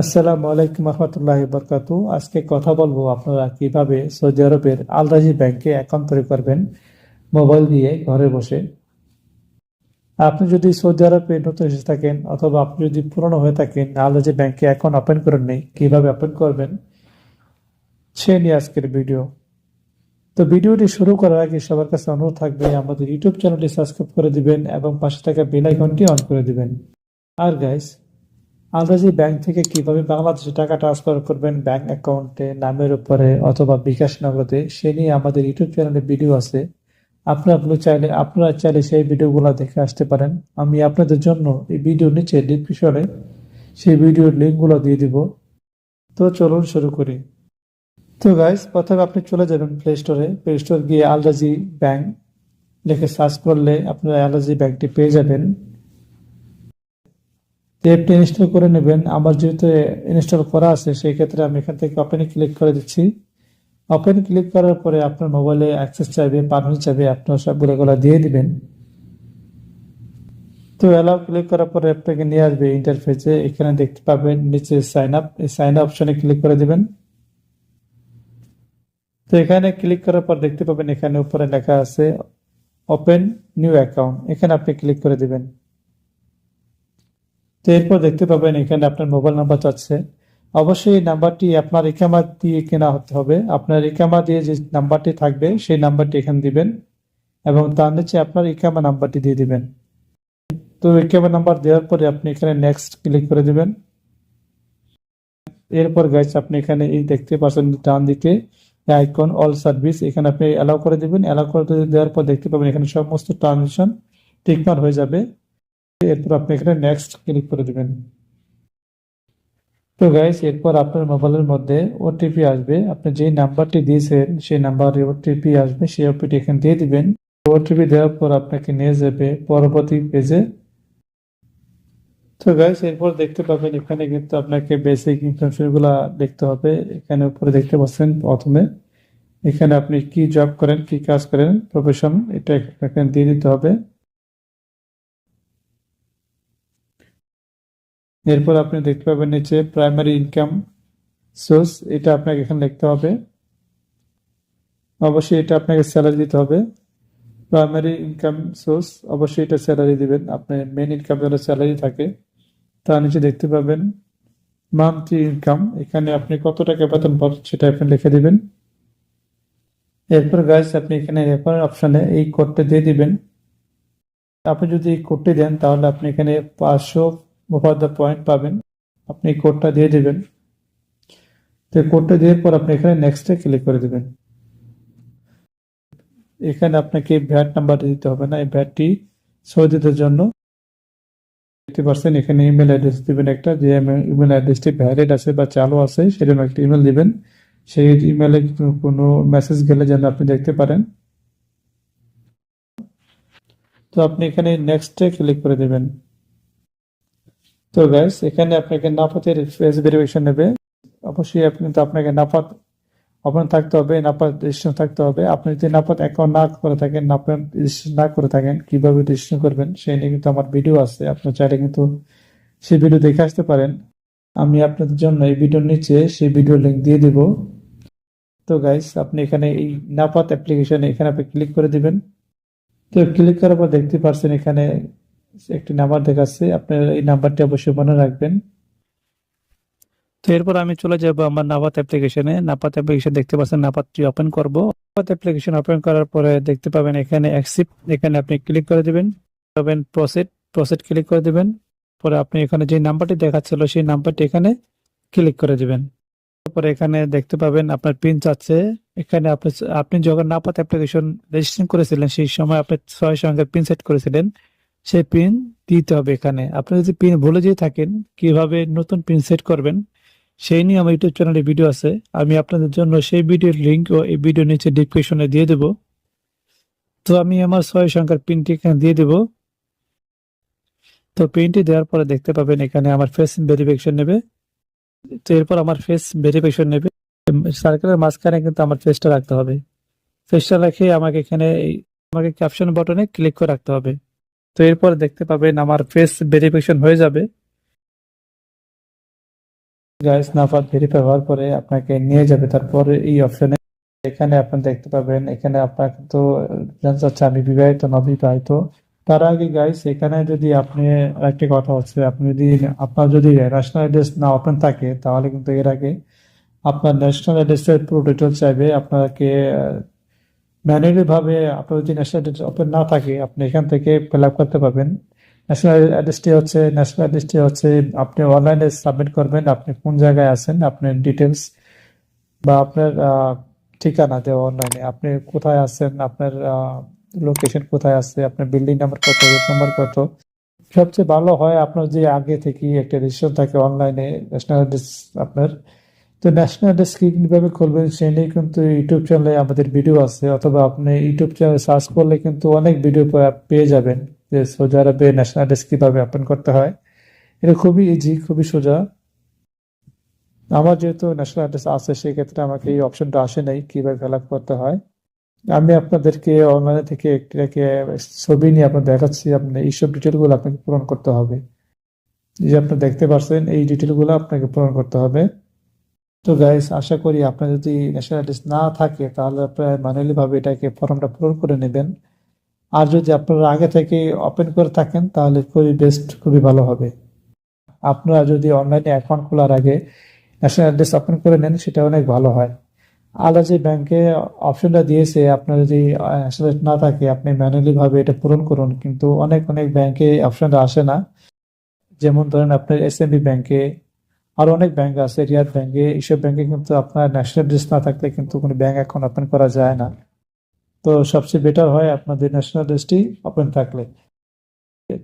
আসসালামু আলাইকুম রহমতুল্লাহ বরকাতু। আজকে কথা বলব আপনারা কীভাবে সৌদি আরবের আলরাজি ব্যাংকে অ্যাকাউন্ট তৈরি করবেন মোবাইল দিয়ে ঘরে বসে। আপনি যদি সৌদি আরবে নতুন এসে থাকেন অথবা আপনি যদি পুরনো হয়ে থাকেন, আলরাজি ব্যাংকে অ্যাকাউন্ট ওপেন করেন নেই, কীভাবে ওপেন করবেন? সে নিয়ে আজকের ভিডিও। তো ভিডিওটি শুরু করার আগে সবার কাছে অনুরোধ থাকবে, আমাদের ইউটিউব চ্যানেলটি সাবস্ক্রাইব করে দিবেন এবং পাশে থাকা বেল আইকনটি অন করে দিবেন। আর গাইস আলরাজি ব্যাংক থেকে কীভাবে বাংলাদেশে টাকা ট্রান্সফার করবেন ব্যাংক অ্যাকাউন্টে নামের উপরে অথবা বিকাশ নগদে, সে নিয়ে আমাদের ইউটিউব চ্যানেলে ভিডিও আছে। আপনারা আপনি চাইলে, আপনারা চাইলে সেই ভিডিওগুলো দেখে আসতে পারেন। আমি আপনাদের জন্য এই ভিডিও নিচে ডিসক্রিপশনে সেই ভিডিওর লিঙ্কগুলো দিয়ে দিব। তো চলুন শুরু করি। তো গাইস প্রথমে আপনি চলে যাবেন প্লে স্টোরে প্লে স্টোর গিয়ে আলরাজি ব্যাংক লিখে সার্চ করলে আপনারা আলরাজি ব্যাংকটি পেয়ে যাবেন। অ্যাপটি ইনস্টল করে নেবেন। আমার যেহেতু ইনস্টল করা আছে, সেই ক্ষেত্রে আমি এখান থেকে ওপেনে ক্লিক করে দিচ্ছি। ওপেন ক্লিক করার পরে আপনার মোবাইলে অ্যাক্সেস চাইবে পারমিশন চাইবে আপনার সবগুলো এগুলো দিয়ে দিবেন। তো অ্যালাউ ক্লিক করার পরে আপনাকে নিয়ে আসবে ইন্টারফেসে এখানে দেখতে পাবেন নিচে সাইন আপ এই সাইন আপ অপশনে ক্লিক করে দিবেন। তো এখানে ক্লিক করার পর দেখতে পাবেন এখানে উপরে লেখা আছে ওপেন নিউ অ্যাকাউন্ট এখানে আপনি ক্লিক করে দিবেন। তো এরপর দেখতে পাবেন এখানে আপনার মোবাইল নাম্বার চাচ্ছে অবশ্যই এই নাম্বারটি আপনার ইকামা দিয়ে কেনা হতে হবে। আপনার ইকামা দিয়ে যে নাম্বারটি থাকবে, সেই নাম্বারটি এখানে দিবেন এবং তার নিচে আপনার ইকামা নাম্বারটি দিয়ে দিবেন। তো ইকামা নাম্বার দেওয়ার পরে আপনি এখানে নেক্সট ক্লিক করে দিবেন। এরপর গাইস আপনি এখানে এই দেখতে পাচ্ছেন ডান দিকে আইকন অল সার্ভিস এখানে আপনি অ্যালাউ করে দিবেন। অ্যালাউ করে দেওয়ার পর দেখতে পাবেন এখানে সমস্ত ট্রানজেকশন টিকমার হয়ে যাবে। এরপর আপনি এখানে নেক্সট ক্লিক করে দেবেন। তো গাইস এরপর আপনার মোবাইলের মধ্যে ওটিপি আসবে। আপনি যে নাম্বারটি দিয়েছেন, সেই নাম্বারে ওটিপি আসবে, সেই ওটিপি এখানে দিয়ে দিবেন। ওটিপি দেওয়ার পর আপনাকে নিয়ে যাবে পরবর্তী পেজে তো গাইস এরপর দেখতে পাবেন, এখানে কিন্তু আপনাকে বেসিক ইনফরমেশনগুলা দেখতে হবে। এখানে উপরে দেখতে পাচ্ছেন প্রথমে। এখানে আপনি কি জব করেন, কি কাজ করেন প্রফেশন এটা এখানে দিয়ে দিতে হবে। এরপর আপনি দেখতে পাবেন নিচে প্রাইমারি ইনকাম সোর্স এটা আপনাকে এখানে লিখতে হবে। অবশ্যই এটা আপনাকে স্যালারি দিতে হবে। প্রাইমারি ইনকাম সোর্স অবশ্যই এটা স্যালারি দিবেন। আপনার মেন ইনকাম যেন স্যালারি থাকে। তার নিচে দেখতে পাবেন মান্থলি ইনকাম এখানে আপনি কত টাকা বেতন পাবেন সেটা আপনি লিখে দিবেন। এরপর গাইস আপনি এখানে রেফারেল অপশনে এই কোডটা দিয়ে দিবেন। আপনি যদি এই কোডটি দেন, তাহলে আপনি এখানে পাঁচশো মুফাদ্দা পয়েন্ট পাবেন। আপনি কোডটা দিয়ে দেবেন। তো কোডটা দেওয়ার পর আপনি এখানে নেক্সটে ক্লিক করে দেবেন। এখানে আপনাকে ভ্যাট নাম্বার দিতে হবে না। এই ভ্যাটটি সৌদিদের জন্য দেখতে পাচ্ছেন এখানে ইমেল অ্যাড্রেস দিবেন একটা, যে ইমেল অ্যাড্রেসটি ভ্যালিড আছে বা চালু আছে সেরকম একটা ইমেল দিবেন। সেই ইমেলে কোনো মেসেজ গেলে যেন আপনি দেখতে পারেন। তো আপনি এখানে নেক্সটে ক্লিক করে দেবেন। তো গ্যাস এখানে আপনাকে নাপাতের ফেস ভেরিফিকেশন নেবে। অবশ্যই আপনি তো আপনাকে নাপাত ওপেন থাকতে হবে নাপাত রেজিস্ট্রেশন থাকতে হবে। আপনি যদি নাপাত অ্যাকাউন্ট না করে থাকেন নাপাত রেজিস্ট্রেশন না করে থাকেন, কীভাবে রেজিস্ট্রেশন করবেন, সেই নিয়ে কিন্তু আমার ভিডিও আছে। আপনার চাইলে কিন্তু সেই ভিডিও দেখে আসতে পারেন। আমি আপনাদের জন্য এই ভিডিওর নিচে সেই ভিডিও লিঙ্ক দিয়ে দিব। তো গাইস আপনি এখানে এই নাপাত অ্যাপ্লিকেশন এখানে আপনি ক্লিক করে দিবেন। তো ক্লিক করার পর দেখতে পাচ্ছেন এখানে একটি নাম্বার দেখাচ্ছে, আপনার এই নাম্বারটি অবশ্যই মনে রাখবেন। তো এরপর আমি চলে যাব আমার নাপাত অ্যাপ্লিকেশনে। নাপাত অ্যাপ্লিকেশন দেখতে পাচ্ছেন, নাপাতটি ওপেন করব। নাপাত অ্যাপ্লিকেশন ওপেন করার পরে দেখতে পাবেন এখানে অ্যাকসেপ্ট এখানে আপনি ক্লিক করে দিবেন। পাবেন প্রসেড প্রসেড ক্লিক করে দিবেন। পরে আপনি এখানে যে নাম্বারটি দেখাচ্ছিল, সেই নাম্বারটি এখানে ক্লিক করে দিবেন। তারপরে এখানে দেখতে পাবেন আপনার পিন চাচ্ছে এখানে আপনি আপনি যখন নাপাত অ্যাপ্লিকেশন রেজিস্ট্রেশন করেছিলেন, সেই সময় আপনি ছয় সংখ্যার পিন সেট করেছিলেন। সেই পিন দিতে হবে এখানে। আপনি যদি পিন ভুলে যেয়ে থাকেন, কীভাবে নতুন পিন সেট করবেন, সেই নিয়ে আমার ইউটিউব চ্যানেলে ভিডিও আছে। আমি আপনাদের জন্য সেই ভিডিওর লিঙ্ক ও এই ভিডিও নিচে ডিসক্রিপশনে দিয়ে দেব। তো আমি আমার ছয় সংখ্যার পিনটি এখানে দিয়ে দেব। তো পিনটি দেওয়ার পরে দেখতে পাবেন এখানে আমার ফেস ভেরিফিকেশন নেবে। তো এরপর আমার ফেস ভেরিফিকেশন নেবে। সার্কেলের মাঝখানে কিন্তু আমার ফেসটা রাখতে হবে। ফেসটা রেখে আমাকে এখানে আমাকে ক্যাপশন বাটনে ক্লিক করে রাখতে হবে। তো এরপর দেখতে পাবেন আমার ফেস ভেরিফিকেশন হয়ে যাবে। গাইস নাফাত ভেরিফাই হওয়ার পরে আপনাকে নিয়ে যাবে। তারপরে এই অপশনে এখানে আপনি দেখতে পাবেন, এখানে আপনার তো জানতে চাচ্ছে আমি বিবাহিত, না বিবাহিত। তার আগে গাইস এখানে যদি আপনি একটি কথা হচ্ছে, আপনি যদি, আপনার যদি ন্যাশনাল অ্যাড্রেস না ওপেন থাকে, তাহলে কিন্তু এর আগে আপনার ন্যাশনাল অ্যাড্রেসের পুরো ডিটেল চাইবে। আপনাকে ম্যানুয়ালি ভাবে আপনার যদি ন্যাশনাল অ্যাড্রেস ওপেন না থাকে, আপনি এখান থেকে ফিল আপ করতে পারবেন। ন্যাশনাল অ্যাড্রেসটি হচ্ছে ন্যাশনাল অ্যাড্রেসটি হচ্ছে, আপনি অনলাইনে সাবমিট করবেন, আপনি কোন জায়গায় আছেন, আপনার ডিটেলস বা আপনার ঠিকানা দেওয়া অনলাইনে আপনি কোথায় আছেন, আপনার লোকেশন কোথায় আছে, আপনার বিল্ডিং নাম্বার কত রুট নাম্বার কত। সবচেয়ে ভালো হয় আপনার যে আগে থেকে একটা রেজিস্ট্রেশন থাকে অনলাইনে ন্যাশনাল অ্যাড্রেস আপনার। তো ন্যাশনাল অ্যাড্রেস কীভাবে করবেন সেই নিয়ে কিন্তু ইউটিউব চ্যানেলে আমাদের ভিডিও আছে, অথবা আপনি ইউটিউব চ্যানেলে সার্চ করলে কিন্তু অনেক ভিডিও পেয়ে যাবেন। যে সৌদি আরবে ন্যাশনাল অ্যাড্রেস কীভাবে ওপেন করতে হয়, এটা খুবই ইজি খুবই সোজা। আমার যেহেতু ন্যাশনাল অ্যাড্রেস আছে, সেক্ষেত্রে আমাকে এই অপশনটা আসে নাই, কীভাবে ফিল করতে হয়। আমি আপনাদেরকে অনলাইনে থেকে একটাকে ছবি নিয়ে আপনার দেখাচ্ছি, আপনি এইসব ডিটেলগুলো আপনাকে পূরণ করতে হবে। যে আপনি দেখতে পাচ্ছেন এই ডিটেলগুলো আপনাকে পূরণ করতে হবে। তো গাইস আশা করি আপনার যদি ন্যাশনাল অ্যাড্রেস না থাকে, তাহলে আপনার ম্যানুয়ালি ভাবে এটাকে ফর্মটা পূরণ করে নেবেন। আর যদি আপনারা আগে থেকে ওপেন করে থাকেন, তাহলে খুবই বেস্ট খুবই ভালো হবে। আপনারা যদি অনলাইনে অ্যাকাউন্ট খোলার আগে ন্যাশনাল অ্যাড্রেস ওপেন করে নেন, সেটা অনেক ভালো হয়। আলাদা যে ব্যাংকে অপশনটা দিয়েছে, আপনার যদি ন্যাশনাল না থাকে, আপনি ম্যানুয়ালি ভাবে এটা পূরণ করুন। কিন্তু অনেক অনেক ব্যাংকে অপশনটা আসে না। যেমন ধরেন আপনার এস এম বি ব্যাংকে আরও অনেক ব্যাংক আছে রিয়াদ ব্যাংকে এইসব ব্যাংকে কিন্তু আপনার ন্যাশনাল অ্যাড্রেস না থাকলে কিন্তু কোনো ব্যাংক অ্যাকাউন্ট ওপেন করা যায় না। তো সবচেয়ে বেটার হয় আপনাদের ন্যাশনাল অ্যাড্রেসটি ওপেন থাকলে।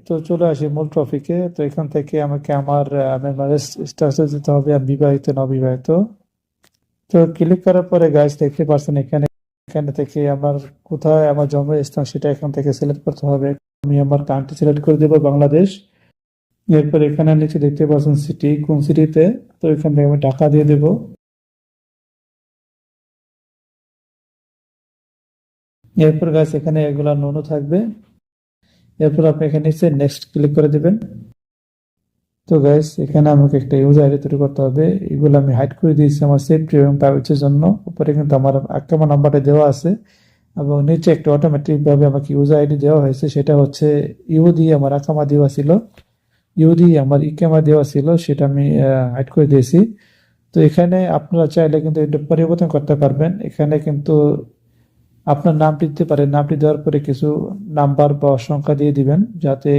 তো চলে আসি মূল টপিকে তো এখান থেকে আমাকে আমার ম্যারেজ স্ট্যাটাসে যেতে হবে আমি বিবাহিত না অবিবাহিত তো ক্লিক করার পরে গাইজ দেখতে পাচ্ছেন এখানে এখানে থেকে আমার কোথায় আমার জন্মস্থান সেটা এখান থেকে সিলেক্ট করতে হবে। আমি আমার কান্ট্রি সিলেক্ট করে দেবো, বাংলাদেশ। এরপর এখানে নিচে দেখতে পাচ্ছেন সিটি কোন সিটিতে তো? এখান থেকে আমি টাকা দিয়ে দেবো। এরপর গাছ এখানে এগুলা নোনো থাকবে। এরপর আপনি এখানে নিচে নেক্সট ক্লিক করে দিবেন। তো গাইস এখানে আমাকে একটা ইউজ আইডি তৈরি করতে হবে। এগুলো আমি হাইড করে দিয়েছি আমার সেফটি এবং প্রাইভেসির জন্য। উপরে কিন্তু আমার আক্রমণ নাম্বারটা দেওয়া আছে। এবং নিচে একটা অটোমেটিকভাবে আমাকে ইউজার আইডি দেওয়া হয়েছে। সেটা হচ্ছে ইউ দিয়ে আমার আকামা দেওয়া ছিল। ইউ দিয়ে আমার ইকামা দেওয়া ছিল, সেটা আমি হাইড করে দিয়েছি। তো এখানে আপনারা চাইলে কিন্তু এটা পরিবর্তন করতে পারবেন। এখানে কিন্তু আপনার নামটি দিতে পারেন। নামটি দেওয়ার পরে কিছু নাম্বার বা সংখ্যা দিয়ে দিবেন, যাতে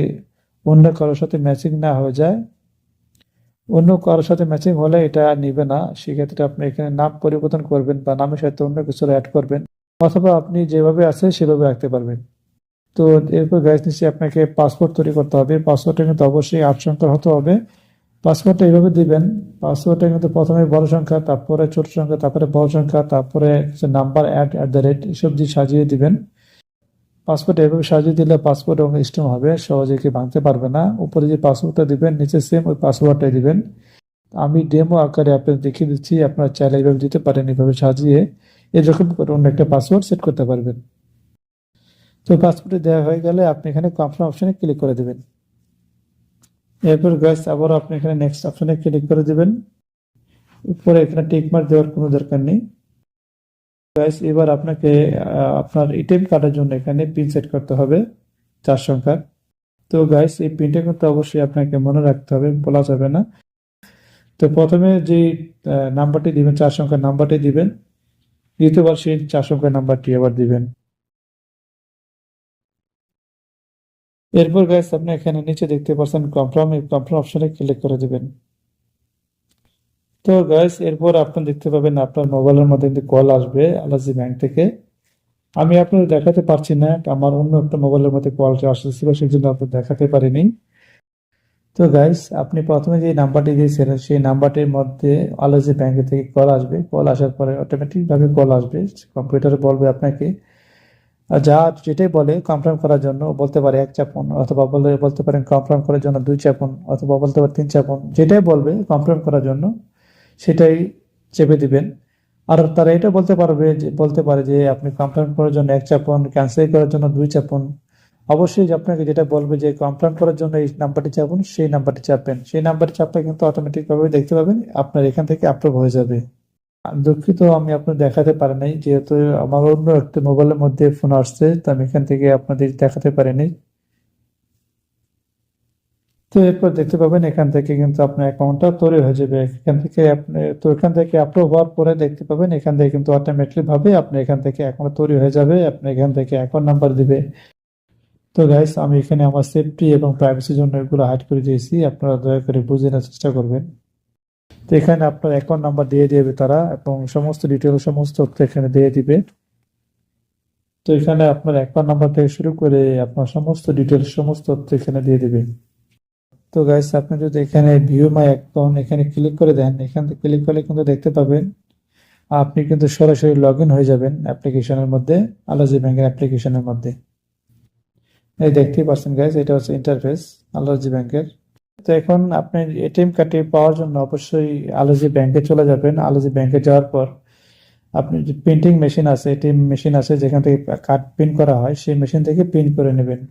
অন্য কারোর সাথে ম্যাচিং না হয়ে যায়। অন্য কারোর সাথে ম্যাচিং হলে এটা নিবে না। সেক্ষেত্রে আপনি এখানে নাম পরিবর্তন করবেন বা নামের সাথে অন্য কিছু অ্যাড করবেন। অথবা আপনি যেভাবে আছে সেভাবে রাখতে পারবেন। তো এরপর গ্যাস নিচে আপনাকে পাসপোর্ট তৈরি করতে হবে। পাসপোর্টটা কিন্তু অবশ্যই আট সংখ্যার হতে হবে। পাসপোর্টটা এইভাবে দিবেন। পাসপোর্টটা কিন্তু প্রথমে বড় সংখ্যা, তারপরে ছোট সংখ্যা, তারপরে বড় সংখ্যা, তারপরে number at at the rate এসব দিয়ে সাজিয়ে দিবেন। পাসপোর্ট এভাবে সাজিয়ে দিলে পাসপোর্ট এবং স্ট্রং হবে। সহজে কি ভাঙতে পারবে না। উপরে যে পাসপোর্টটা দিবেন, নিচে সেম ওই পাসওয়ার্ডটাই দিবেন। আমি ডেমো আকারে আপনাদের দেখিয়ে দিচ্ছি। আপনারা চাইলে এইভাবে দিতে পারেন, এইভাবে সাজিয়ে। এরকম করে অন্য একটা পাসওয়ার্ড সেট করতে পারবেন। তো পাসপোর্টে দেওয়া হয়ে গেলে আপনি এখানে কনফার্ম অপশনে ক্লিক করে দেবেন। এরপর গাইস আবার আপনি এখানে নেক্সট অপশনে ক্লিক করে দিবেন। উপরে এখানে টিক মার্ক দেওয়ার কোনো দরকার নেই। গাইস এবার আপনাকে আপনার এটিএম কার্ডের জন্য এখানে পিন সেট করতে হবে, চার সংখ্যার। তো গাইস এই পিনটা কিন্তু অবশ্যই আপনাকে মনে রাখতে হবে, বলা যাবে না। তো প্রথমে যে নাম্বারটি দিবেন, চার সংখ্যার নাম্বারটি দিবেন। দ্বিতীয়বার সেই চার সংখ্যার নাম্বারটি আবার দিবেন। এরপর গাইস আপনি এখানে নিচে দেখতে পাচ্ছেন কনফার্ম এই কনফার্ম অপশনে ক্লিক করে দিবেন। তো গাইস এরপর আপনি দেখতে পাবেন আপনার মোবাইলের মধ্যে কিন্তু কল আসবে আলাজি ব্যাংক থেকে। আমি আপনাদের দেখাতে পারছি না, আমার অন্য একটা মোবাইলের মধ্যে কলটা আসতেছিল সেই জন্য আপনাদের দেখাতে পারিনি। তো গাইস আপনি প্রথমে যে নাম্বারটি দিয়েছিলেন সেই নাম্বারটির মধ্যে আলাজি ব্যাংক থেকে কল আসবে। কল আসার পরে অটোমেটিক ভাবে কল আসবে। কম্পিউটারে বলবে আপনাকে যা যেটাই বলে কনফার্ম করার জন্য বলতে পারে এক চাপন অথবা বলে, বলতে পারেন কনফার্ম করার জন্য দুই চাপন অথবা বলতে পারে তিন চাপুন। যেটাই বলবে কনফার্ম করার জন্য সেটাই চেপে দিবেন। আর তারা এটা বলতে পারবে যে, বলতে পারে যে আপনি কনফার্ম করার জন্য এক চাপন ক্যান্সেল করার জন্য দুই চাপন। অবশ্যই আপনাকে যেটা বলবে যে কমপ্লেন করার জন্য এই নাম্বারটি চাপুন, সেই নাম্বারটি চাপবেন। সেই নাম্বারটি চাপলে কিন্তু অটোমেটিকভাবে দেখতে পাবেন আপনার এখান থেকে অ্যাপ্রুভ হয়ে যাবে। দুঃখিত, আমি আপনার দেখাতে পারি নাই। যেহেতু আমার অন্য একটা মোবাইলের মধ্যে ফোন আসছে, তো আমি এখান থেকে আপনাদের দেখাতে পারিনি তো এরপর দেখতে পাবেন, এখান থেকে কিন্তু আপনার অ্যাকাউন্টটা তৈরি হয়ে যাবে। এখান থেকে আপনি, তো এখান থেকে অ্যাপ্রুভ হওয়ার পরে দেখতে পাবেন, এখান থেকে কিন্তু অটোমেটিক ভাবে আপনি এখান থেকে অ্যাকাউন্ট তৈরি হয়ে যাবে, আপনি এখান থেকে অ্যাকাউন্ট নাম্বার দিবে। তো গাইস আমি এখানে আমার সেফটি এবং প্রাইভেসির জন্য এগুলো হাইড করে দিয়েছি। আপনারা দয়া করে বুঝে নেওয়ার চেষ্টা করবেন। তো এখানে আপনার অ্যাকাউন্ট নাম্বার দিয়ে দেবে তারা এবং সমস্ত ডিটেল সমস্ত এখানে দিয়ে দিবে। তো এখানে আপনার অ্যাকাউন্ট নাম্বার থেকে শুরু করে আপনার সমস্ত ডিটেলস সমস্ত এখানে দিয়ে দিবে। তো গাইস আপনি যদি এখানে ভিউ মাই অ্যাকাউন্ট এখানে ক্লিক করে দেন, এখান থেকে ক্লিক করলে কিন্তু দেখতে পাবেন আপনি কিন্তু সরাসরি লগ হয়ে যাবেন অ্যাপ্লিকেশনের মধ্যে আলাজি ব্যাংকের অ্যাপ্লিকেশনের মধ্যে। এই দেখতেই পাচ্ছেন গাইস এটা হচ্ছে ইন্টারফেস আলাজি ব্যাংকের তো এখন আপনি এটিএম কার্ডটি পাওয়ার জন্য অবশ্যই আলোজি ব্যাংকে চলে যাবেন। আলোজি ব্যাংকে যাওয়ার পর আপনি যে প্রিন্টিং মেশিন আছে এটিএম মেশিন আছে, যেখান থেকে কার্ড প্রিন্ট করা হয়, সেই মেশিন থেকে প্রিন্ট করে নেবেন।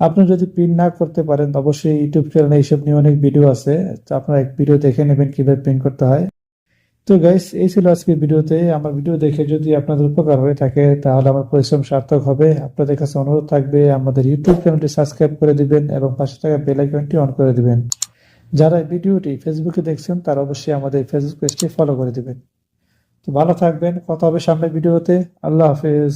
আপনি যদি প্রিন্ট না করতে পারেন, অবশ্যই ইউটিউব চ্যানেলে এইসব নিয়ে অনেক ভিডিও আছে। তো আপনারা এক ভিডিও দেখে নেবেন কীভাবে প্রিন্ট করতে হয়। তো গাইস এই ছিল আজকের ভিডিওতে। আমার ভিডিও দেখে যদি আপনাদের উপকার হয়ে থাকে, তাহলে আমার পরিশ্রম সার্থক হবে। আপনাদের কাছে অনুরোধ থাকবে, আমাদের ইউটিউব চ্যানেলটি সাবস্ক্রাইব করে দিবেন এবং পাশে থাকা বেল আইকনটি অন করে দিবেন। যারা ভিডিওটি ফেসবুকে দেখছেন, তারা অবশ্যই আমাদের ফেসবুক পেজটি ফলো করে দিবেন। তো ভালো থাকবেন, কথা হবে সামনের ভিডিওতে। আল্লাহ হাফেজ।